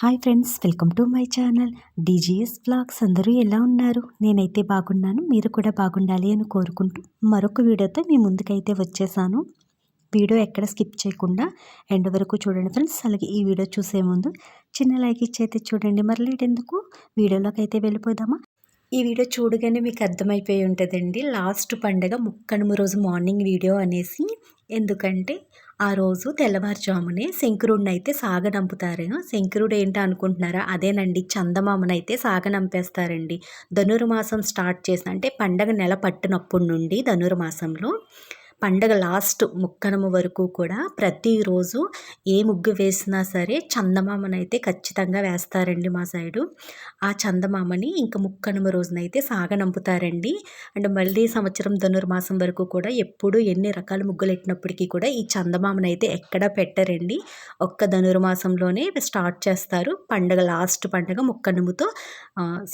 Hi friends welcome to my channel. DGS blogs అందరూ ఎలా ఉన్నారు? నేనైతే బాగున్నాను మీరు కూడా బాగుండాలి అని కోరుకుంటూ మరొక వీడియోతో మీ ముందుకైతే వచ్చేసాను. వీడియో ఎక్కడ స్కిప్ చేయకుండా ఎండ్ వరకు చూడండి ఫ్రెండ్స్ అలాగే ఈ వీడియో చూసే ముందు చిన్న లైక్ ఇచ్చైతే చూడండి. మరి లేట్ ఎందుకు? వీడియోలోకి అయితే వెళ్ళిపోదామా? ఈ వీడియో చూడగానే మీకు అర్థమైపోయి ఉంటుందండి లాస్ట్ పండగ ముక్కనుమ రోజు మార్నింగ్ వీడియో అనేసి. ఎందుకంటే ఆ రోజు తెల్లవారుజామునే శంకరుడిని అయితే సాగనంపుతారు. శంకరుడు ఏంటో అనుకుంటున్నారా అదేనండి చందమామనైతే సాగనంపేస్తారండి. ధనుర్మాసం స్టార్ట్ చేసిన అంటే పండగ నెల పట్టినప్పటి నుండి ధనుర్మాసంలో పండగ లాస్ట్ ముక్కనము వరకు కూడా ప్రతిరోజు ఏ ముగ్గు వేసినా సరే చందమామనైతే ఖచ్చితంగా వేస్తారండి మా సైడు. ఆ చందమామని ఇంకా ముక్కనుమ రోజునైతే సాగనంపుతారండి. అండ్ మళ్ళీ సంవత్సరం ధనుర్మాసం వరకు కూడా ఎప్పుడు ఎన్ని రకాల ముగ్గులు ఎట్టినప్పటికీ కూడా ఈ చందమామనైతే ఎక్కడ పెట్టరండి. ఒక్క ధనుర్మాసంలోనే స్టార్ట్ చేస్తారు. పండగ లాస్ట్ పండగ ముక్కనుముతో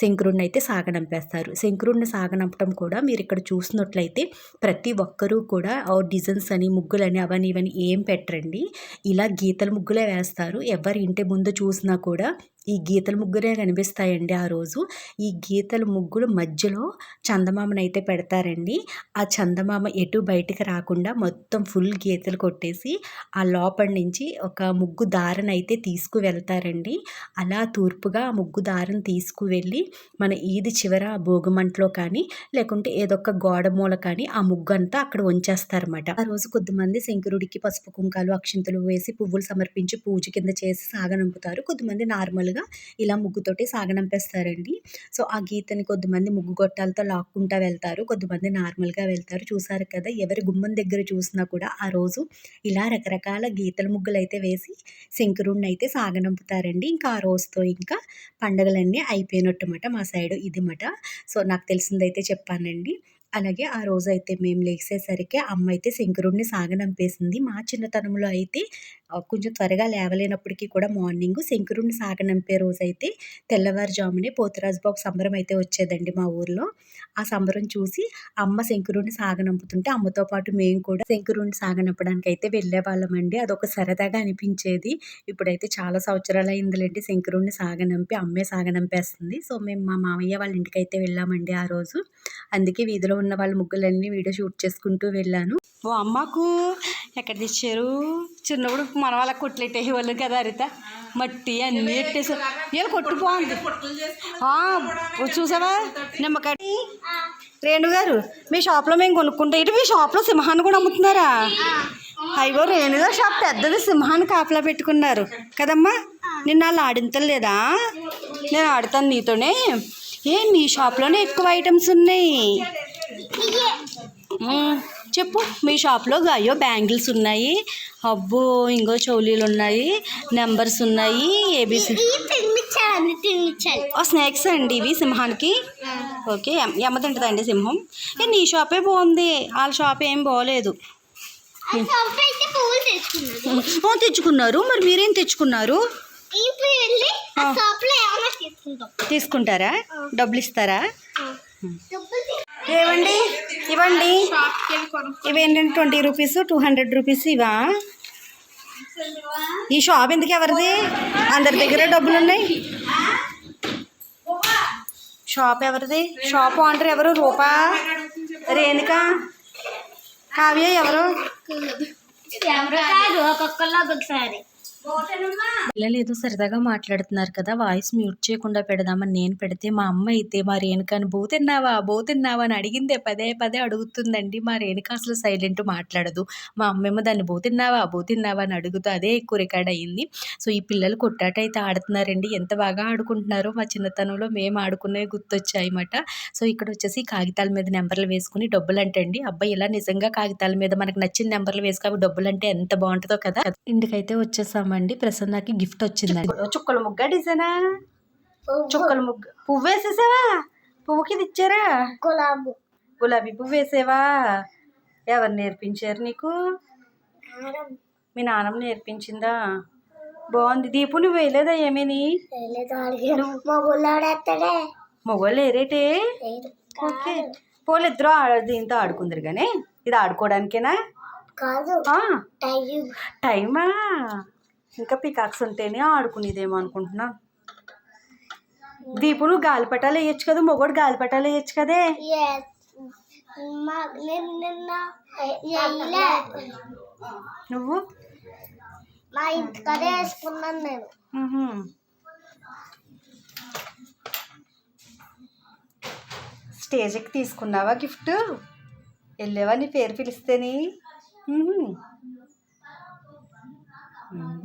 శంకరుడిని అయితే సాగనంపేస్తారు. శంకరుడిని సాగనంపడం కూడా మీరు ఇక్కడ చూసినట్లయితే ప్రతి ఒక్కరూ కూడా ఆర్ డిజైన్స్ అని ముగ్గులని అవన్నీ ఇవన్నీ ఏం పెట్టరండి. ఇలా గీతల ముగ్గులే వేస్తారు. ఎవరి ఇంటి ముందు చూసినా కూడా ఈ గీతల ముగ్గురే కనిపిస్తాయండి ఆ రోజు. ఈ గీతల ముగ్గులు మధ్యలో చందమామను అయితే పెడతారండి. ఆ చందమామ ఎటు బయటికి రాకుండా మొత్తం ఫుల్ గీతలు కొట్టేసి ఆ లోపల నుంచి ఒక ముగ్గు దారను అయితే తీసుకువెళ్తారండి. అలా తూర్పుగా ఆ ముగ్గు దారం తీసుకువెళ్ళి మన ఈది చివర భోగమంటలో కానీ లేకుంటే ఏదో ఒక గోడ మూల కానీ ఆ ముగ్గు అంతా అక్కడ ఉంచేస్తారన్నమాట. ఆ రోజు కొద్దిమంది శంకరుడికి పసుపు కుంకాలు అక్షింతలు వేసి పువ్వులు సమర్పించి పూజ కింద చేసి సాగనంపుతారు. కొద్దిమంది నార్మల్ నార్మల్గా ఇలా ముగ్గుతోటి సాగనంపేస్తారండి. సో ఆ గీతని కొద్దిమంది ముగ్గు గొట్టాలతో లాక్కుంటా వెళ్తారు. కొద్దిమంది నార్మల్గా వెళ్తారు. చూసారు కదా ఎవరి గుమ్మం దగ్గర చూసినా కూడా ఆ రోజు ఇలా రకరకాల గీతల ముగ్గులు అయితే వేసి శంకరుణ్ణి అయితే సాగనంపుతారండి. ఇంకా ఆ రోజుతో ఇంకా పండుగలన్నీ అయిపోయినట్టుమాట మా సైడు ఇది మాట సో నాకు తెలిసిందైతే చెప్పానండి. అలాగే ఆ రోజు అయితే మేము లేచేసరికి అమ్మ అయితే శంకరుడిని సాగనంపేసింది. మా చిన్నతనంలో అయితే కొంచెం త్వరగా లేవలేనప్పటికీ కూడా మార్నింగ్ శంకరుడిని సాగనంపే అయితే తెల్లవారుజామునే పోతురాజు బాబు సంబరం అయితే వచ్చేదండి మా ఊర్లో. ఆ సంబరం చూసి అమ్మ శంకరుడిని సాగనంపుతుంటే అమ్మతో పాటు మేము కూడా శంకరుడిని సాగనంపడానికి అయితే వెళ్ళేవాళ్ళమండి. అదొక సరదాగా అనిపించేది. ఇప్పుడైతే చాలా సంవత్సరాలు అయిందిలేండి శంకరుడిని సాగనంపి అమ్మే సాగనంపేస్తుంది సో మేము మా మామయ్య వాళ్ళ ఇంటికి అయితే వెళ్ళామండి ఆ రోజు. అందుకే వీధిలో ఉన్న వాళ్ళ ముగ్గులన్నీ వీడియో షూట్ చేసుకుంటూ వెళ్ళాను. ఓ అమ్మకు ఎక్కడ తెచ్చారు? చిన్నప్పుడు మన వాళ్ళకి కొట్లెట్టే వాళ్ళు కదా అరిత. మట్టి అన్నీ ఎట్టేసారు. ఏం కొట్టు బాగుంది చూసావా? నిమ్మకాయ. రేణు గారు మీ షాప్లో మేము కొనుక్కుంటే ఇటు మీ షాప్లో సింహాన్ని కూడా అమ్ముతున్నారా? అయ్యో రేణుగా షాప్ పెద్దది. సింహాన్ని కాపలా పెట్టుకున్నారు. కదమ్మా నిన్న వాళ్ళు ఆడింతలేదా నేను ఆడతాను నీతోనే. ఏ మీ షాప్లోనే ఎక్కువ ఐటమ్స్ ఉన్నాయి. చెప్పు మీ షాప్లో అయ్యో బ్యాంగిల్స్ ఉన్నాయి. అబ్బో ఇంకో చౌలీలు ఉన్నాయి నెంబర్స్ ఉన్నాయి ఏబీసీ స్నాక్స్ అండి ఇవి సింహానికి. ఓకే ఎమ్మ తింటుందండి సింహం. ఏ నీ షాపే బాగుంది. వాళ్ళ షాప్ ఏం బాగోలేదు. తెచ్చుకున్నారు. మరి మీరేం తెచ్చుకున్నారు? తీసుకుంటారా? డబ్బులు ఇస్తారా ఏవండి? ఇవ్వండి. ఇవేంటంటే twenty rupees two hundred rupees ఇవా? ఈ షాప్ ఎందుకు ఎవరిది? అందరి దగ్గర డబ్బులు ఉన్నాయి. షాప్ ఎవరిది? షాప్ ఓనర్ ఎవరు? రూపా? రేణుక? కావ్య ఎవరు? ఒక్కొక్కరు ఒక్కొక్కసారి. పిల్లలు ఏదో సరదాగా మాట్లాడుతున్నారు కదా వాయిస్ మ్యూట్ చేయకుండా పెడదామని నేను పెడితే మా అమ్మ అయితే మా రేణుకాని బో తిన్నావా? బో తిన్నావా? అని అడిగిందే పదే పదే అడుగుతుందండి. మా రేణుక అసలు సైలెంట్ మాట్లాడదు. మా అమ్మేమో దాన్ని బో తిన్నావా? బో తిన్నావా? అని అడుగుతూ అదే ఎక్కువ రికార్డ్ అయ్యింది సో ఈ పిల్లలు కొట్టాట అయితే ఆడుతున్నారండి. ఎంత బాగా ఆడుకుంటున్నారో మా చిన్నతనంలో మేము ఆడుకునేవి గుర్తొచ్చాయన్నమాట. సో ఇక్కడ వచ్చేసి కాగితాల మీద నెంబర్లు వేసుకుని డబ్బులు అంటండి అబ్బాయి ఇలా నిజంగా కాగితాల మీద మనకు నచ్చిన నెంబర్లు వేసుకొని డబ్బులు అంటే ఎంత బాగుంటుందో కదా. ఇంటికైతే వచ్చేసాం అండి ప్రసన్నకి గిఫ్ట్ వచ్చిందండి. చుక్కల ముగ్గ డిజైనా? చుక్కల ముగ్గ. పువ్వు వేసేసావా? పువ్వుకి ఇచ్చారా? గులాబీ. గులాబీ పువ్వు వేసేవా? ఎవరు నేర్పించారు నీకు? మీ నాన్నమ్మ నేర్పించిందా? బాగుంది. దీపు నువ్వు వేయలేదా ఏమీని? మొగోళ్ళు ఏరేటే? ఓకే. పోలు ఇద్దరు దీంతో ఆడుకుందరు కానీ ఇది ఆడుకోవడానికేనా? కాదు. టైమా? ఇంకా పికాక్స్ ఉంటేనే ఆడుకునేదేమో అనుకుంటున్నా. దీపు నువ్వు గాలిపటాలు వేయచ్చు కదా మొగోడు గాలిపటాలు వేయచ్చు కదే. నువ్వు? మా ఇంటికదే వేసుకున్నాను నేను. స్టేజ్కి తీసుకున్నావా గిఫ్ట్? వెళ్ళావా నీ పేరు పిలిస్తేనే?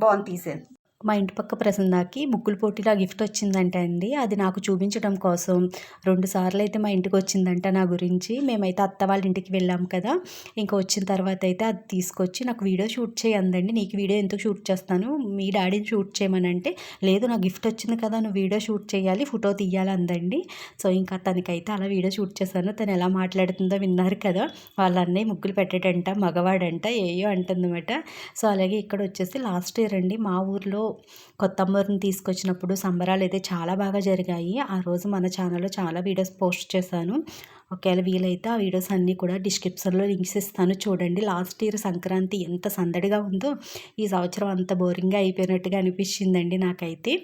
బాగుంది తీసాను మా ఇంటి పక్క ప్రసన్నకి ముగ్గులు పోటీలో ఆ గిఫ్ట్ వచ్చిందంట అండి. అది నాకు చూపించడం కోసం. రెండు సార్లు అయితే మా ఇంటికి వచ్చిందంట నా గురించి. మేమైతే అత్త వాళ్ళ ఇంటికి వెళ్ళాం కదా. ఇంకా వచ్చిన తర్వాత అయితే అది తీసుకొచ్చి నాకు వీడియో షూట్ చేయందండి. నీకు వీడియో ఎందుకు షూట్ చేస్తాను? మీ డాడీని షూట్ చేయమనంటే లేదు నాకు గిఫ్ట్ వచ్చింది కదా నువ్వు వీడియో షూట్ చేయాలి ఫోటో తీయాలి అందండి. సో ఇంకా తనకైతే అలా వీడియో షూట్ చేశాను. తను ఎలా మాట్లాడుతుందో విన్నారు కదా. వాళ్ళ అన్నయ్య ముగ్గులు పెట్టేటంట మగవాడంట ఏయో అంటుందన్నమాట. సో అలాగే ఇక్కడ వచ్చేసి లాస్ట్ ఇయర్ అండి మా ఊర్లో కొత్తమ్మరిని తీసుకొచ్చినప్పుడు సంబరాలు అయితే చాలా బాగా జరిగాయి. ఆ రోజు మన ఛానల్లో చాలా వీడియోస్ పోస్ట్ చేశాను. ఒకవేళ వీలైతే ఆ వీడియోస్ అన్నీ కూడా డిస్క్రిప్షన్లో లింక్స్ ఇస్తాను. చూడండి లాస్ట్ ఇయర్ సంక్రాంతి ఎంత సందడిగా ఉందో ఈ సంవత్సరం అంత బోరింగ్గా అయిపోయినట్టుగా అనిపించిందండి నాకైతే.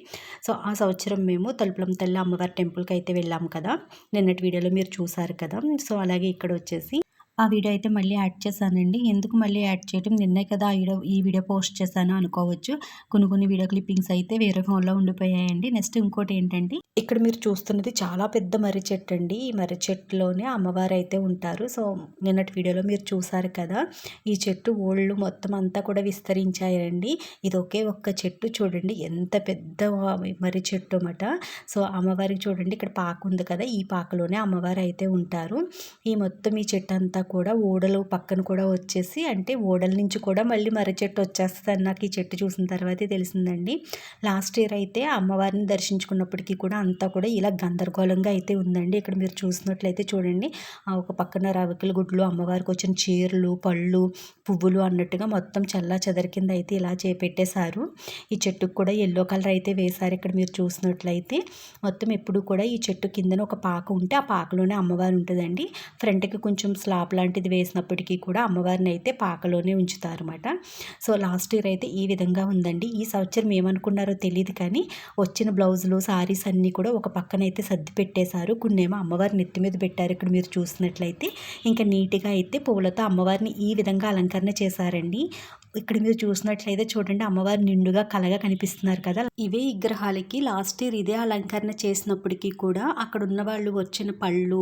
సో ఆ సంవత్సరం మేము తలుపులం తల్లి అమ్మవారి టెంపుల్కి అయితే వెళ్ళాం కదా. నిన్నటి వీడియోలో మీరు చూసారు కదా. సో అలాగే ఇక్కడ వచ్చేసి ఆ వీడియో అయితే మళ్ళీ యాడ్ చేశానండి. ఎందుకు మళ్ళీ యాడ్ చేయడం నిన్నే కదా ఆ వీడియో ఈ వీడియో పోస్ట్ చేశాను అనుకోవచ్చు. కొన్ని కొన్ని వీడియో క్లిప్పింగ్స్ అయితే వేరే ఫోన్లో ఉండిపోయాయండి. నెక్స్ట్ ఇంకోటి ఏంటంటే ఇక్కడ మీరు చూస్తున్నది చాలా పెద్ద మర్రి చెట్టు అండి. ఈ మర్రి చెట్టులోనే అమ్మవారు అయితే ఉంటారు. సో నిన్నటి వీడియోలో మీరు చూసారు కదా ఈ చెట్టు ఓళ్ళు మొత్తం అంతా కూడా విస్తరించాయండి. ఇది ఒకే ఒక్క చెట్టు చూడండి. ఎంత పెద్ద మర్రి చెట్టు అన్నమాట. సో అమ్మవారికి చూడండి ఇక్కడ పాక ఉంది కదా ఈ పాకలోనే అమ్మవారు అయితే ఉంటారు. ఈ మొత్తం ఈ చెట్టు అంతా కూడా ఓడలు పక్కన కూడా వచ్చేసి అంటే ఓడల నుంచి కూడా మళ్ళీ మర్రి చెట్టు వచ్చేస్తుంది నాకు ఈ చెట్టు చూసిన తర్వాతే తెలిసిందండి. లాస్ట్ ఇయర్ అయితే అమ్మవారిని దర్శించుకున్నప్పటికీ కూడా అంతా కూడా ఇలా గందరగోళంగా అయితే ఉందండి. ఇక్కడ మీరు చూసినట్లయితే చూడండి ఆ ఒక పక్కన రవికల గుడ్లు అమ్మవారికి వచ్చిన చీరలు పళ్ళు పువ్వులు అన్నట్టుగా మొత్తం చల్లా చెదరి కింద అయితే ఇలా చేపెట్టేశారు. ఈ చెట్టుకు కూడా ఎల్లో కలర్ అయితే వేశారు ఇక్కడ మీరు చూసినట్లయితే. మొత్తం ఎప్పుడు కూడా ఈ చెట్టు కిందన ఒక పాక ఉంటే ఆ పాకలోనే అమ్మవారు ఉంటుందండి. ఫ్రంట్కి కొంచెం స్లాబ్ లాంటిది వేసినప్పటికీ కూడా అమ్మవారిని అయితే పాకలోనే ఉంచుతారు అనమాట సో లాస్ట్ ఇయర్ అయితే ఈ విధంగా ఉందండి. ఈ సంవత్సరం ఏమనుకున్నారో తెలియదు కానీ వచ్చిన బ్లౌజులు సారీస్ అన్నీ కూడా ఒక పక్కన అయితే సర్ది పెట్టేశారు. కొన్నేమో అమ్మవారి నెత్తి మీద పెట్టారు ఇక్కడ మీరు చూసినట్లయితే. ఇంకా నీట్గా అయితే పువ్వులతో అమ్మవారిని ఈ విధంగా అలంకరణ చేశారండి. ఇక్కడ మీరు చూసినట్లయితే చూడండి అమ్మవారు నిండుగా కలగా కనిపిస్తున్నారు కదా. ఇవే విగ్రహాలకి లాస్ట్ ఇయర్ ఇదే అలంకరణ చేసినప్పటికీ కూడా అక్కడ ఉన్న వాళ్ళు వచ్చిన పళ్ళు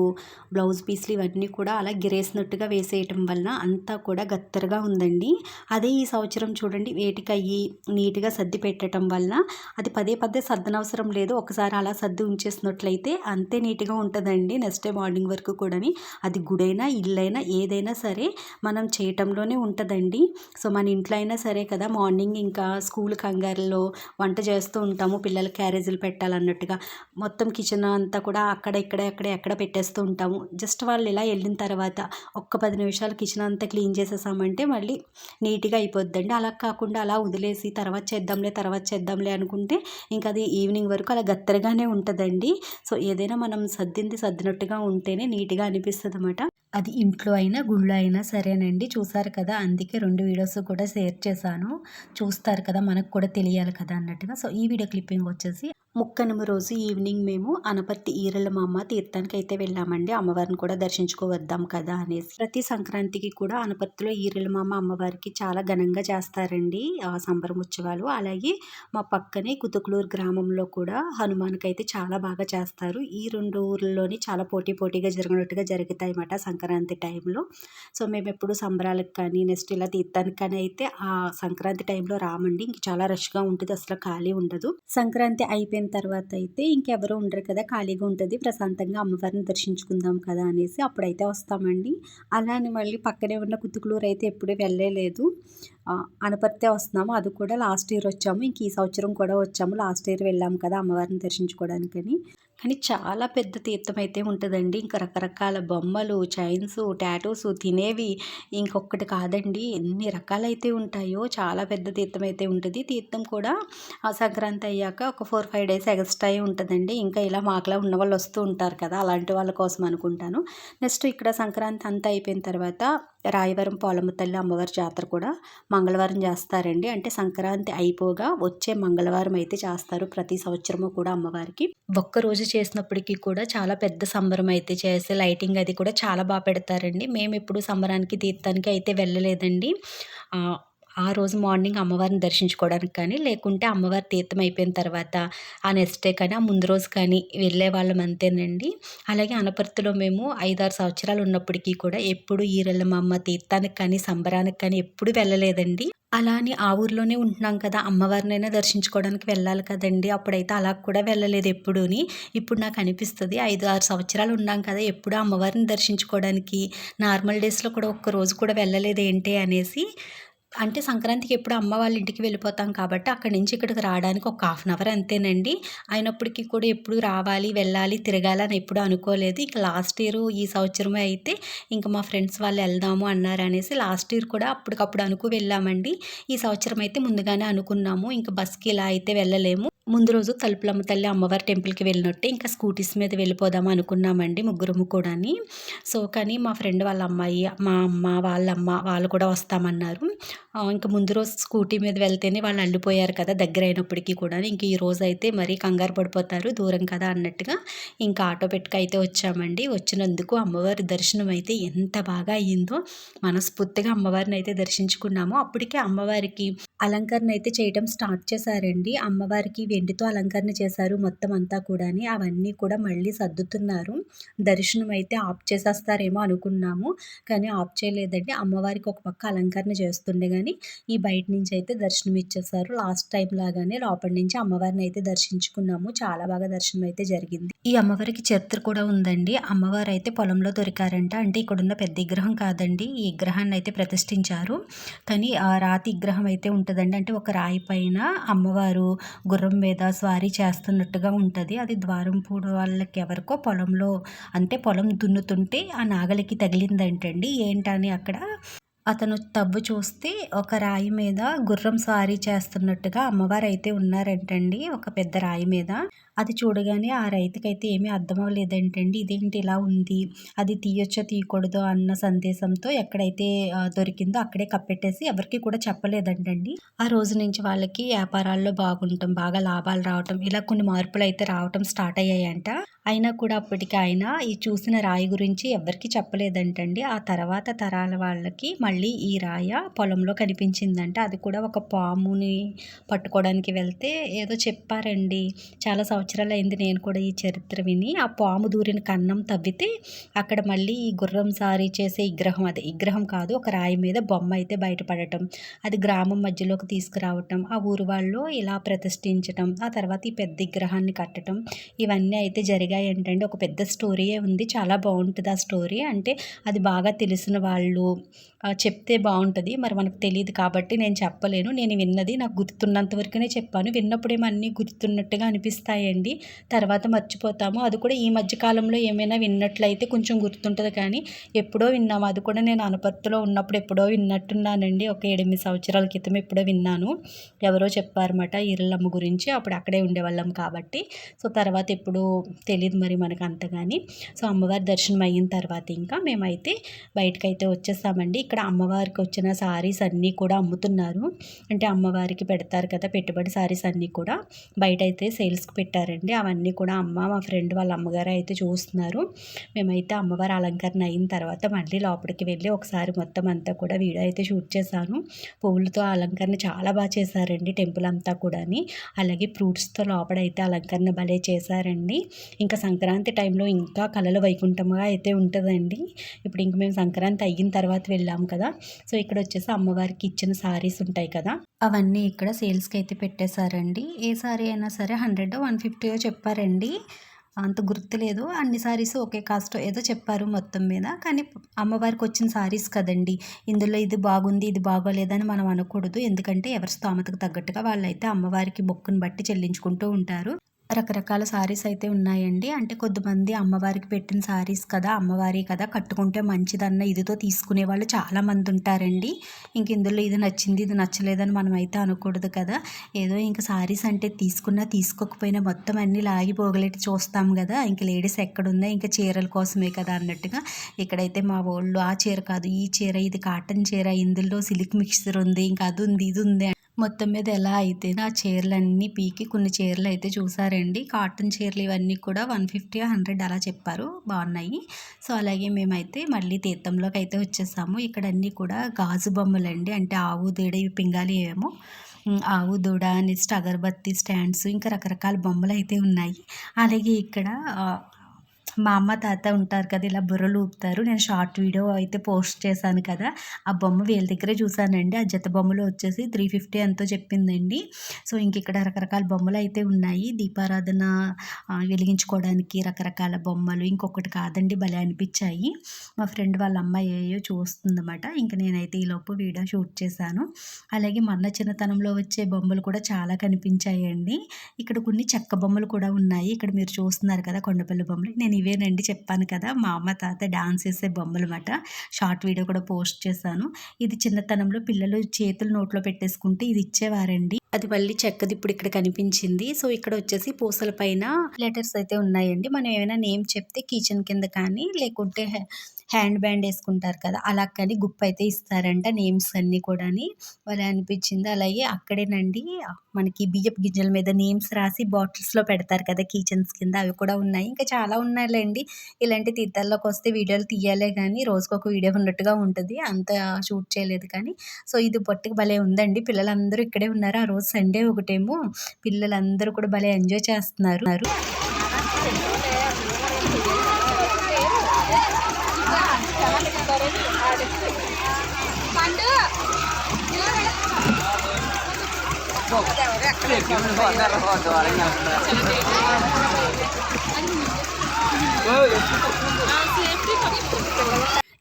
బ్లౌజ్ పీస్లు ఇవన్నీ కూడా అలా గిరేసినట్టుగా వేసేయటం వలన అంతా కూడా గత్తరగా ఉందండి. అదే ఈ సంవత్సరం చూడండి వేటికయ్యి నీట్గా సర్ది పెట్టడం వలన అది పదే పదే సర్దనవసరం లేదు. ఒకసారి అలా సర్ది ఉంచేసినట్లయితే అంతే నీట్గా ఉంటుందండి. నెక్స్ట్ డే మార్నింగ్ వరకు కూడాని అది గుడైనా ఇల్లైనా ఏదైనా సరే మనం చేయటంలోనే ఉంటుందండి. సో మన ఇంట్లో అయినా సరే కదా మార్నింగ్ ఇంకా స్కూల్ కంగారులో వంట చేస్తూ ఉంటాము. పిల్లల క్యారేజీలు పెట్టాలన్నట్టుగా. మొత్తం కిచెన్ అంతా కూడా అక్కడ ఇక్కడ ఎక్కడ ఎక్కడ పెట్టేస్తూ ఉంటాము. జస్ట్ వాళ్ళు ఇలా వెళ్ళిన తర్వాత ఒక్క పది నిమిషాలు కిచెన్ అంతా క్లీన్ చేసేసామంటే మళ్ళీ నీట్గా అయిపోద్దండి. అలా కాకుండా అలా వదిలేసి తర్వాత చేద్దాంలే తర్వాత చేద్దాంలే అనుకుంటే ఇంకా అది ఈవినింగ్ వరకు అలా గత్తరగానే ఉంటుందండి. సో ఏదైనా మనం సర్దింది సర్దినట్టుగా ఉంటేనే నీట్గా అనిపిస్తుంది అనమాట అది ఇంట్లో అయినా గుళ్ళో అయినా సరేనండి. చూసారు కదా అందుకే రెండు వీడియోస్ కూడా షేర్ చేశాను. చూస్తారు కదా మనకు కూడా తెలియాలి కదా అన్నట్టుగా. సో ఈ వీడియో క్లిప్పింగ్ వచ్చేసి ముక్కనుమ రోజు ఈవినింగ్ మేము అనపర్తి ఈరల అమ్మ తీర్థానికి అయితే వెళ్ళామండి. అమ్మవారిని కూడా దర్శించుకోవద్దాం కదా అనేసి. ప్రతి సంక్రాంతికి కూడా అనపర్తిలో ఈరల మామ అమ్మవారికి చాలా ఘనంగా చేస్తారండి ఆ సంబరం ఉత్సవాలు. అలాగే మా పక్కనే కుతుకులూరు గ్రామంలో కూడా హనుమాన్కి అయితే చాలా బాగా చేస్తారు. ఈ రెండు ఊర్లలోని చాలా పోటీ పోటీగా జరిగినట్టుగా జరుగుతాయి అన్నమాట సంక్రాంతి టైంలో. సో మేము ఎప్పుడు సంబరాలకు కానీ నెక్స్ట్ ఇలా తీర్థానికి కానీ అయితే ఆ సంక్రాంతి టైంలో రామండి. ఇంక చాలా రష్గా ఉంటుంది. అసలు ఖాళీ ఉండదు. సంక్రాంతి అయిపోయిన తర్వాత అయితే ఇంకెవరు ఉండరు కదా ఖాళీగా ఉంటుంది ప్రశాంతంగా అమ్మవారిని దర్శించుకుందాం కదా అనేసి అప్పుడైతే వస్తామండి. అలానే మళ్ళీ పక్కనే ఉన్న కుతుకులూరు అయితే ఎప్పుడూ వెళ్ళలేదు. అనపర్తే వస్తున్నాము అది కూడా లాస్ట్ ఇయర్ వచ్చాము. ఇంక ఈ సంవత్సరం కూడా వచ్చాము లాస్ట్ ఇయర్ వెళ్ళాము కదా అమ్మవారిని దర్శించుకోవడానికని. కానీ చాలా పెద్ద తీర్థం అయితే ఉంటుందండి. ఇంకా రకరకాల బొమ్మలు చైన్స్ టాటూస్ తినేవి ఇంకొకటి కాదండి. ఎన్ని రకాలైతే ఉంటాయో చాలా పెద్ద తీర్థం అయితే ఉంటుంది. తీర్థం కూడా ఆ సంక్రాంతి అయ్యాక ఒక ఫోర్ ఫైవ్ డేస్ ఎక్స్ట్రా ఉంటుందండి. ఇంకా ఇలా మాకులా ఉన్న వాళ్ళు వస్తూ ఉంటారు కదా అలాంటి వాళ్ళ కోసం అనుకుంటాను. నెక్స్ట్ ఇక్కడ సంక్రాంతి అంతా అయిపోయిన తర్వాత రాయవరం పోలమ్మ తల్లి అమ్మవారి జాతర కూడా మంగళవారం చేస్తారండి. అంటే సంక్రాంతి అయిపోగా వచ్చే మంగళవారం అయితే చేస్తారు. ప్రతి సంవత్సరము కూడా అమ్మవారికి. ఒక్కరోజు చేసినప్పటికీ కూడా చాలా పెద్ద సంబరం అయితే చేసి లైటింగ్ అది కూడా చాలా బాగా పెడతారండి. మేము ఇప్పుడు సంబరానికి తీర్థానికి అయితే వెళ్ళలేదండి. ఆ రోజు మార్నింగ్ అమ్మవారిని దర్శించుకోవడానికి కానీ లేకుంటే అమ్మవారి తీర్థం అయిపోయిన తర్వాత ఆ నెక్స్ట్ డే కానీ ఆ ముందు రోజు కానీ వెళ్ళే వాళ్ళం అంతేనండి. అలాగే అనపర్తిలో మేము ఐదారు సంవత్సరాలు ఉన్నప్పటికీ కూడా ఎప్పుడు ఈరెళ్ళమ్మ తీర్థానికి కానీ సంబరానికి కానీ ఎప్పుడు వెళ్ళలేదండి. అలా అని ఆ ఊర్లోనే ఉంటున్నాం కదా అమ్మవారినైనా దర్శించుకోవడానికి వెళ్ళాలి కదండి. అప్పుడైతే అలా కూడా వెళ్ళలేదు ఎప్పుడూని. ఇప్పుడు నాకు అనిపిస్తుంది ఐదు ఆరు సంవత్సరాలు ఉన్నాం కదా ఎప్పుడు అమ్మవారిని దర్శించుకోవడానికి నార్మల్ డేస్లో కూడా ఒక్క రోజు కూడా వెళ్ళలేదు ఏంటి అనేసి అంటే సంక్రాంతికి ఎప్పుడు అమ్మ వాళ్ళ ఇంటికి వెళ్ళిపోతాం కాబట్టి అక్కడి నుంచి ఇక్కడికి రావడానికి ఒక హాఫ్ అన్ అవర్ అంతేనండి. అయినప్పటికీ కూడా ఎప్పుడు రావాలి వెళ్ళాలి తిరగాలి అని ఎప్పుడు అనుకోలేదు. ఇక లాస్ట్ ఇయర్ ఈ సంవత్సరమే అయితే ఇంకా మా ఫ్రెండ్స్ వాళ్ళు వెళ్దాము అన్నారు అనేసి లాస్ట్ ఇయర్ కూడా అప్పటికప్పుడు అనుకు వెళ్ళామండి. ఈ సంవత్సరం అయితే ముందుగానే అనుకున్నాము. ఇంకా బస్కి ఇలా అయితే వెళ్ళలేము. ముందు రోజు తలుపులమ్మ తల్లి అమ్మవారి టెంపుల్కి వెళ్ళినట్టే ఇంకా స్కూటీస్ మీద వెళ్ళిపోదాం అనుకున్నామండి ముగ్గురము కూడాని. సో కానీ మా ఫ్రెండ్ వాళ్ళ అమ్మాయి మా అమ్మ వాళ్ళ అమ్మ వాళ్ళు కూడా వస్తామన్నారు. ఇంకా ముందు రోజు స్కూటీ మీద వెళ్తేనే వాళ్ళు అల్లిపోయారు కదా దగ్గర అయినప్పటికీ కూడా ఇంక ఈ రోజు అయితే మరీ కంగారు పడిపోతారు దూరం కదా అన్నట్టుగా. ఇంకా ఆటో పెట్టుకు అయితే వచ్చామండి. వచ్చినందుకు అమ్మవారి దర్శనం అయితే ఎంత బాగా అయ్యిందో మనస్ఫూర్తిగా అమ్మవారిని అయితే దర్శించుకున్నాము. అప్పటికే అమ్మవారికి అలంకరణ అయితే చేయడం స్టార్ట్ చేశారండి. అమ్మవారికి వెండితో అలంకరణ చేశారు మొత్తం అంతా కూడాని. అవన్నీ కూడా మళ్ళీ సర్దుతున్నారు. దర్శనం అయితే ఆఫ్ చేసేస్తారేమో అనుకున్నాము. కానీ ఆఫ్ చేయలేదండి. అమ్మవారికి ఒక పక్క అలంకరణ చేస్తుండే కానీ ఈ బయట నుంచి అయితే దర్శనం ఇచ్చేసారు లాస్ట్ టైం లాగానే లోపల నుంచి అమ్మవారిని అయితే దర్శించుకున్నాము. చాలా బాగా దర్శనం అయితే జరిగింది. ఈ అమ్మవారికి చరిత్ర కూడా ఉందండి. అమ్మవారు అయితే పొలంలో దొరికారంట. అంటే ఇక్కడ ఉన్న పెద్ద విగ్రహం కాదండి. ఈ విగ్రహాన్ని అయితే ప్రతిష్ఠించారు. కానీ ఆ రాతి విగ్రహం అయితే ఉంటుందండి. అంటే ఒక రాయి పైన అమ్మవారు గుర్రం మీద స్వారీ చేస్తున్నట్టుగా ఉంటుంది. అది ద్వారంపూడి వాళ్ళకి ఎవరికో పొలంలో అంటే పొలం దున్నుతుంటే ఆ నాగలికి తగిలిందంటండి. ఏంటని అక్కడ అతను తవ్వు చూస్తే ఒక రాయి మీద గుర్రం స్వారీ చేస్తున్నట్టుగా అమ్మవారు అయితే ఉన్నారంటండి ఒక పెద్ద రాయి మీద. అది చూడగానే ఆ రైతుకైతే ఏమీ అర్థం అవ్వలేదంటండి ఇదేంటి ఇలా ఉంది? అది తీయొచ్చో తీయకూడదో? అన్న సందేశంతో ఎక్కడైతే దొరికిందో అక్కడే కప్పెట్టేసి ఎవరికి కూడా చెప్పలేదంటండి. ఆ రోజు నుంచి వాళ్ళకి వ్యాపారాల్లో బాగుంటాం బాగా లాభాలు రావటం ఇలా కొన్ని మార్పులు అయితే రావటం స్టార్ట్ అయ్యాయంట. అయినా కూడా అప్పటికి ఆయన ఈ చూసిన రాయి గురించి ఎవరికి చెప్పలేదంటండి. ఆ తర్వాత తరాల వాళ్ళకి మళ్ళీ ఈ రాయ పొలంలో కనిపించిందంట. అది కూడా ఒక పాముని పట్టుకోవడానికి వెళ్తే ఏదో చెప్పారండి. చాలా సంవత్సరాలు అయింది నేను కూడా ఈ చరిత్ర విని ఆ పాము దూరిన కన్నం తవ్వితే అక్కడ మళ్ళీ ఈ గుర్రం సారీ చేసే విగ్రహం అదే విగ్రహం కాదు ఒక రాయి మీద బొమ్మ అయితే బయటపడటం అది గ్రామం మధ్యలోకి తీసుకురావటం ఆ ఊరు వాళ్ళు ఇలా ప్రతిష్ఠించటం ఆ తర్వాత ఈ పెద్ద విగ్రహాన్ని కట్టడం ఇవన్నీ అయితే జరిగాయి ఏంటంటే ఒక పెద్ద స్టోరీయే ఉంది. చాలా బాగుంటుంది ఆ స్టోరీ. అంటే అది బాగా తెలిసిన వాళ్ళు చెప్తే బాగుంటుంది. మరి మనకు తెలియదు కాబట్టి నేను చెప్పలేను. నేను విన్నది నాకు గుర్తున్నంత వరకునే చెప్పాను. విన్నప్పుడేమో అన్నీ గుర్తున్నట్టుగా అనిపిస్తాయండి. తర్వాత మర్చిపోతాము. అది కూడా ఈ మధ్య కాలంలో ఏమైనా విన్నట్లయితే కొంచెం గుర్తుంటుంది కానీ ఎప్పుడో విన్నాము. అది కూడా నేను అనుపత్తిలో ఉన్నప్పుడు ఎప్పుడో విన్నట్టున్నానండి. ఒక ఎనిమిది సంవత్సరాల క్రితం ఎప్పుడో విన్నాను. ఎవరో చెప్పారన్నమాట ఈరళ్ళమ్మ గురించి. అప్పుడు అక్కడే ఉండేవాళ్ళం కాబట్టి. సో తర్వాత ఎప్పుడు తెలియదు మరి మనకు అంతగాని. సో అమ్మవారి దర్శనం అయిన తర్వాత ఇంకా మేమైతే బయటకైతే వచ్చేసామండి. ఇక్కడ ఇక్కడ అమ్మవారికి వచ్చిన శారీస్ అన్నీ కూడా అమ్ముతున్నారు. అంటే అమ్మవారికి పెడతారు కదా పెట్టుబడి శారీస్ అన్నీ కూడా. బయట అయితే సేల్స్కి పెట్టారండి. అవన్నీ కూడా అమ్మ మా ఫ్రెండ్ వాళ్ళ అమ్మగారు అయితే చూస్తున్నారు. మేమైతే అమ్మవారి అలంకరణ అయిన తర్వాత మళ్ళీ లోపలికి వెళ్ళి ఒకసారి మొత్తం అంతా కూడా వీడియో అయితే షూట్ చేశాను. పువ్వులతో అలంకరణ చాలా బాగా చేశారండి టెంపుల్ అంతా కూడాని. అలాగే ఫ్రూట్స్తో లోపల అయితే అలంకరణ భలే చేశారండి. ఇంకా సంక్రాంతి టైంలో ఇంకా కళల వైకుంఠంగా అయితే ఉంటుందండి. ఇప్పుడు ఇంక మేము సంక్రాంతి అయిన తర్వాత వెళ్ళాము. కదా. సో ఇక్కడ వచ్చేసి అమ్మవారికి ఇచ్చిన సారీస్ ఉంటాయి కదా. అవన్నీ ఇక్కడ సేల్స్కి అయితే పెట్టేశారండి. ఏ సారీ అయినా సరే హండ్రెడ్ వన్ ఫిఫ్టీయో చెప్పారండి. అంత గుర్తులేదు అన్ని సారీస్ ఒకే కాస్ట్ ఏదో చెప్పారు మొత్తం మీద. కానీ అమ్మవారికి వచ్చిన సారీస్ కదండి. ఇందులో ఇది బాగుంది ఇది బాగోలేదని మనం అనకూడదు. ఎందుకంటే ఎవరి స్తోమతకు తగ్గట్టుగా వాళ్ళైతే అమ్మవారికి బొక్కును బట్టి చెల్లించుకుంటూ ఉంటారు. రకరకాల సారీస్ అయితే ఉన్నాయండి. అంటే కొంతమంది అమ్మవారికి పెట్టిన సారీస్ కదా అమ్మవారి కదా కట్టుకుంటే మంచిదన్న ఇదితో తీసుకునే వాళ్ళు చాలామంది ఉంటారండి. ఇంక ఇందులో ఇది నచ్చింది ఇది నచ్చలేదని మనం అయితే అనకూడదు కదా. ఏదో ఇంక సారీస్ అంటే తీసుకున్నా తీసుకోకపోయినా మొత్తం అన్ని లాగి చూస్తాం కదా. ఇంక లేడీస్ ఎక్కడుందా ఇంకా చీరల కోసమే కదా అన్నట్టుగా. ఇక్కడైతే మా వాళ్ళు ఆ చీర కాదు ఈ చీర ఇది కాటన్ చీర ఇందులో సిల్క్ మిక్చర్ ఉంది ఇంకా అది ఉంది ఇది ఉంది మొత్తం మీద ఎలా అయితే నా చీరలన్నీ పీకి కొన్ని చీరలు అయితే చూసారండి. కాటన్ చీరలు ఇవన్నీ కూడా వన్ ఫిఫ్టీ హండ్రెడ్ అలా చెప్పారు. బాగున్నాయి. సో అలాగే మేమైతే మళ్ళీ తీర్థంలోకి అయితే వచ్చేసాము. ఇక్కడ అన్నీ కూడా గాజు బొమ్మలు అండి. అంటే ఆవు దూడ ఇవి పింగాలి ఏమో. ఆవు దూడ నెక్స్ట్ అగరబత్తి స్టాండ్స్ ఇంకా రకరకాల బొమ్మలు అయితే ఉన్నాయి. అలాగే ఇక్కడ మా అమ్మ తాత ఉంటారు కదా ఇలా బుర్రలు ఊపుతారు. నేను షార్ట్ వీడియో అయితే పోస్ట్ చేశాను కదా. ఆ బొమ్మ వీళ్ళ దగ్గరే చూసానండి ఆ జత బొమ్మలు వచ్చేసి త్రీ ఫిఫ్టీ ఎంతో చెప్పిందండి. సో ఇంక ఇక్కడ రకరకాల బొమ్మలు అయితే ఉన్నాయి. దీపారాధన వెలిగించుకోవడానికి రకరకాల బొమ్మలు. ఇంకొకటి కాదండి భలే అనిపించాయి. మా ఫ్రెండ్ వాళ్ళ అమ్మాయి ఏయో చూస్తుందన్నమాట. ఇంక నేనైతే ఈలోపు వీడియో షూట్ చేశాను. అలాగే మొన్న చిన్నతనంలో వచ్చే బొమ్మలు కూడా చాలా కనిపించాయండి. ఇక్కడ కొన్ని చెక్క బొమ్మలు కూడా ఉన్నాయి. ఇక్కడ మీరు చూస్తున్నారు కదా కొండపల్లి బొమ్మలు. నేను ఇవేనండి చెప్పాను కదా మా అమ్మ తాత డాన్స్ చేసే బొమ్మలు అన్నమాట షార్ట్ వీడియో కూడా పోస్ట్ చేశాను. ఇది చిన్నతనంలో పిల్లలు చేతులు నోట్లో పెట్టేసుకుంటే ఇది ఇచ్చేవారండి. అది మళ్ళీ చెక్కది ఇప్పుడు ఇక్కడ కనిపించింది. సో ఇక్కడ వచ్చేసి పూసల పైన లెటర్స్ అయితే ఉన్నాయండి. మనం ఏమైనా నేమ్ చెప్తే కిచెన్ కింద కానీ లేకుంటే హ్యాండ్ బ్యాండ్ వేసుకుంటారు కదా అలా కానీ గుప్ప అయితే ఇస్తారంట నేమ్స్ అన్నీ కూడాని. వాళ్ళే అనిపించింది. అలాగే అక్కడేనండి మనకి బియ్యపు గింజల మీద నేమ్స్ రాసి బాటిల్స్లో పెడతారు కదా కిచెన్స్ కింద అవి కూడా ఉన్నాయి. ఇంకా చాలా ఉన్నాయిలేండి. ఇలాంటి తీర్థాల్లోకి వస్తే వీడియోలు తీయాలే కానీ రోజుకు ఒక వీడియో ఉన్నట్టుగా ఉంటుంది. అంత షూట్ చేయలేదు కానీ. సో ఇది పొట్టికి భలే ఉందండి. పిల్లలందరూ ఇక్కడే ఉన్నారు. ఆ రోజు సండే ఒకటేమో పిల్లలందరూ కూడా భలే ఎంజాయ్ చేస్తున్నారు. 送。这瓶子多，那个多，啊，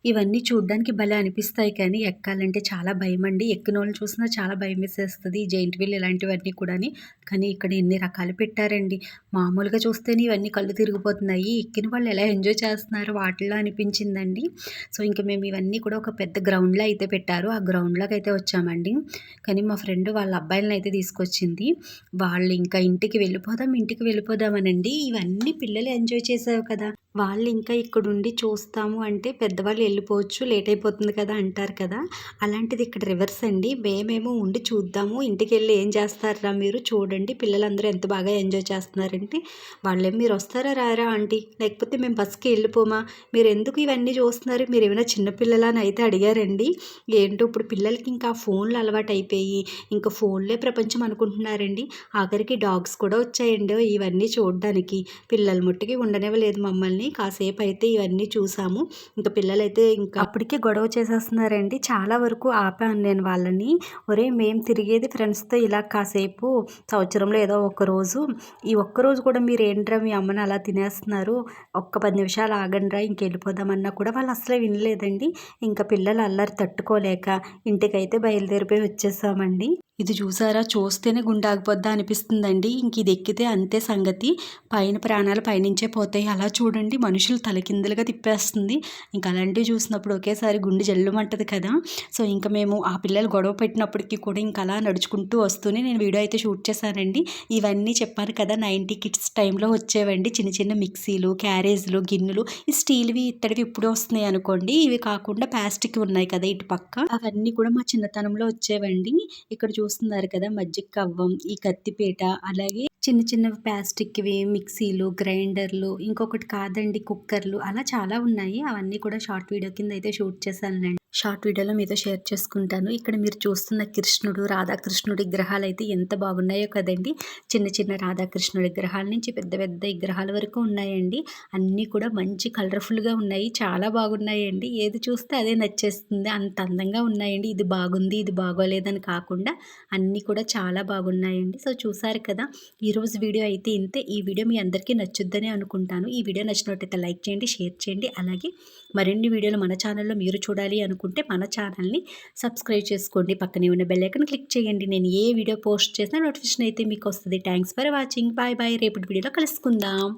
ఇవన్నీ చూడ్డానికి భలే అనిపిస్తాయి కానీ ఎక్కాలంటే చాలా భయం అండి ఎక్కిన వాళ్ళు చూసినా చాలా భయం వేసేస్తుంది. జైంట్ వీల్ ఇలాంటివన్నీ కూడాని. కానీ ఇక్కడ ఎన్ని రకాలు పెట్టారండి. మామూలుగా చూస్తేనే ఇవన్నీ కళ్ళు తిరిగిపోతున్నాయి. ఎక్కిన వాళ్ళు ఎలా ఎంజాయ్ చేస్తున్నారు వాటిలో అనిపించిందండి. సో ఇంకా మేము ఇవన్నీ కూడా ఒక పెద్ద గ్రౌండ్లో అయితే పెట్టారు. ఆ గ్రౌండ్లోకి అయితే వచ్చామండి. కానీ మా ఫ్రెండ్ వాళ్ళ అబ్బాయిలను అయితే తీసుకొచ్చింది. వాళ్ళు ఇంకా ఇంటికి వెళ్ళిపోదాం ఇంటికి వెళ్ళిపోదామనండి. ఇవన్నీ పిల్లలు ఎంజాయ్ చేసావు కదా. వాళ్ళు ఇంకా ఇక్కడుండి చూస్తాము అంటే పెద్దవాళ్ళు వెళ్ళిపోవచ్చు లేట్ అయిపోతుంది కదా అంటారు కదా. అలాంటిది ఇక్కడ రివర్స్ అండి. మేమేమో ఉండి చూద్దాము. ఇంటికి వెళ్ళి ఏం చేస్తారా మీరు? చూడండి. పిల్లలందరూ ఎంత బాగా ఎంజాయ్ చేస్తున్నారంటే వాళ్ళేం మీరు వస్తారా రారా ఆంటీ? లేకపోతే మేము బస్కి వెళ్ళిపోమా? మీరు ఎందుకు ఇవన్నీ చూస్తున్నారు? మీరు ఏమైనా చిన్నపిల్లలని అని అయితే అడిగారండి. ఏంటో ఇప్పుడు పిల్లలకి ఇంకా ఫోన్లు అలవాటు అయిపోయి ఇంకా ఫోన్లే ప్రపంచం అనుకుంటున్నారండి. ఆఖరికి డాగ్స్ కూడా వచ్చాయండి ఇవన్నీ చూడడానికి. పిల్లల ముట్టికి ఉండనివ్వలేదు మమ్మల్ని. కాసేపు అయితే ఇవన్నీ చూసాము. ఇంకా పిల్లలైతే ఇంకా అప్పటికే గొడవ చేసేస్తున్నారండి. చాలా వరకు ఆపాను నేను వాళ్ళని. ఒరే మేము తిరిగేది ఫ్రెండ్స్తో ఇలా కాసేపు సంవత్సరంలో ఏదో ఒక రోజు. ఈ ఒక్క రోజు కూడా మీరు ఏంట్రా మీ అమ్మని అలా తినేస్తున్నారు? ఒక్క పది నిమిషాలు ఆగండిరా ఇంకెళ్ళిపోదామన్నా కూడా వాళ్ళు అసలే వినలేదండి. ఇంకా పిల్లలు అల్లరి తట్టుకోలేక ఇంటికైతే బయలుదేరిపోయి వచ్చేసామండి. ఇది చూసారా? చూస్తేనే గుండె ఆగిపోద్దా అనిపిస్తుందండి. ఇంక ఇది ఎక్కితే అంతే సంగతి. పైన ప్రాణాలు పైనుంచే పోతాయి. అలా చూడండి. మనుషులు తలకిందులుగా తిప్పేస్తుంది. ఇంకా అలాంటివి చూసినప్పుడు ఒకేసారి గుండె జల్లుమంటది కదా. సో ఇంకా మేము ఆ పిల్లలు గొడవ పెట్టినప్పటికీ కూడా ఇంకా అలా నడుచుకుంటూ వస్తూనే నేను వీడియో అయితే షూట్ చేశానండి. ఇవన్నీ చెప్పాను కదా. నైంటీ కిడ్స్ టైంలో వచ్చేవండి. చిన్న చిన్న మిక్సీలు క్యారేజ్లు గిన్నెలు. ఈ స్టీల్వి ఇత్తడివి ఇప్పుడు వస్తున్నాయి అనుకోండి. ఇవి కాకుండా ప్లాస్టిక్ ఉన్నాయి కదా ఇటు పక్క అవన్నీ కూడా మా చిన్నతనంలో వచ్చేవండి. ఇక్కడ చూస్తున్నారు కదా మజ్జిగ కవ్వం ఈ కత్తిపీట అలాగే చిన్న చిన్న ప్లాస్టిక్వి మిక్సీలు గ్రైండర్లు ఇంకొకటి కాదండి కుక్కర్లు అలా చాలా ఉన్నాయి. అవన్నీ కూడా షార్ట్ వీడియో కింద అయితే షూట్ చేశానులేండి. షార్ట్ వీడియోలో మీతో షేర్ చేసుకుంటాను. ఇక్కడ మీరు చూస్తున్న కృష్ణుడు రాధాకృష్ణుడి విగ్రహాలు అయితే ఎంత బాగున్నాయో కదండి. చిన్న చిన్న రాధాకృష్ణుడి విగ్రహాల నుంచి పెద్ద పెద్ద విగ్రహాల వరకు ఉన్నాయండి. అన్నీ కూడా మంచి కలర్ఫుల్గా ఉన్నాయి. చాలా బాగున్నాయండి. ఏది చూస్తే అదే నచ్చేస్తుంది. అంత అందంగా ఉన్నాయండి. ఇది బాగుంది ఇది బాగోలేదని కాకుండా అన్నీ కూడా చాలా బాగున్నాయండి. సో చూసారు కదా ఈరోజు వీడియో అయితే ఇంతే. ఈ వీడియో మీ అందరికీ నచ్చుద్దని అనుకుంటాను. ఈ వీడియో నచ్చినట్టయితే లైక్ చేయండి షేర్ చేయండి. అలాగే మరిన్ని వీడియోలు మన ఛానల్లో మీరు చూడాలి అనుకుంటున్నాను. అనుకుంటే మన ఛానల్ని సబ్స్క్రైబ్ చేసుకోండి. పక్కనే ఉన్న బెల్ ఐకాన్ క్లిక్ చేయండి. నేను ఏ వీడియో పోస్ట్ చేసినా నోటిఫికేషన్ అయితే మీకు వస్తుంది. Thanks for watching bye bye రేపటి వీడియోలో కలుసుకుందాం.